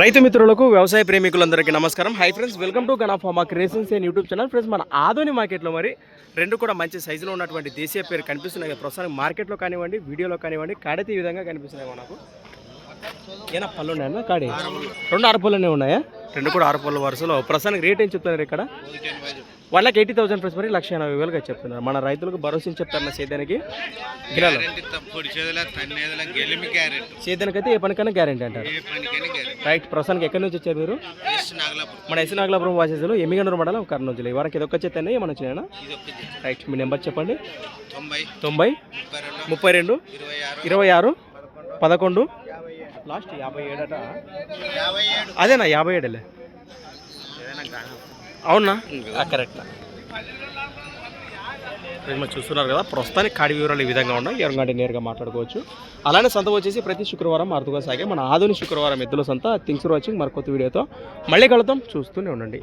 రైతు మిత్రులకు వ్యవసాయ ప్రేమికులందరికీ నమస్కారం. హై ఫ్రెండ్స్ వెల్కమ్ టు గణాఫామా pharma creations and YouTube channel friends మన ఆదోని మార్కెట్లో మరి రెండు కూడా మంచి సైజులో ఉన్నటువంటి దేశీయ పేరు కనిపిస్తున్నాయి. ప్రస్తుతానికి మార్కెట్లో కానివ్వండి వీడియోలో కానివ్వండి కాడైతే ఈ విధంగా కనిపిస్తున్నాయి మనకు. ఏనా పళ్ళు ఉన్నాయన్నా కాడి? రెండు ఆరు పళ్ళనే ఉన్నాయా? రెండు కూడా ఆరు పళ్ళు వరుసలో. ప్రస్తుతానికి రేట్ ఏం చెప్తున్నారు ఇక్కడ? One lakh eighty thousand plus మరి లక్ష ఎనభై వేలుగా చెప్తున్నారు మన రైతులకు భరోసా చెప్తారు సేద్యానికి. గిరాలు. పొడి చేదల తన్నేదల గెలిమి క్యారెట్ సేద్యానికి అయితే ఏ పనికైనా గ్యారెంటీ అంటారు. రైట్ ప్రస్తుతానికి ఎక్కడి నుంచి వచ్చారు మీరు? మన ఎస్ నాగలాపురం వాసేసులు ఎమ్మిగనూరు మండలం కర్నూలు జిల్లా. ఈ వారికి ఇది ఒక్క చెత్త ఏమన్నా వచ్చినాయనా రైట్ మీ నెంబర్ చెప్పండి. తొంభై తొంభై ముప్పై రెండు ఇరవై ఆరు పదకొండు. లాస్ట్ యాభై ఏడట. అదేనా యాభై ఏడులే? అవునా? కరెక్ట్ మీరు చూస్తున్నారు కదా ప్రస్తుతానికి కాడి వివరాలు ఈ విధంగా ఉన్నాయి. ఎవరికంటే నేరుగా మాట్లాడుకోవచ్చు. అలానే సంత వచ్చేసి ప్రతి శుక్రవారం అరుదుగా సాగే మన ఆధుని శుక్రవారం ఎద్దుల సంత. థింగ్స్ ఫర్ వాచింగ్ మరి కొత్త వీడియోతో మళ్ళీ కలుద్దాం. చూస్తూనే ఉండండి.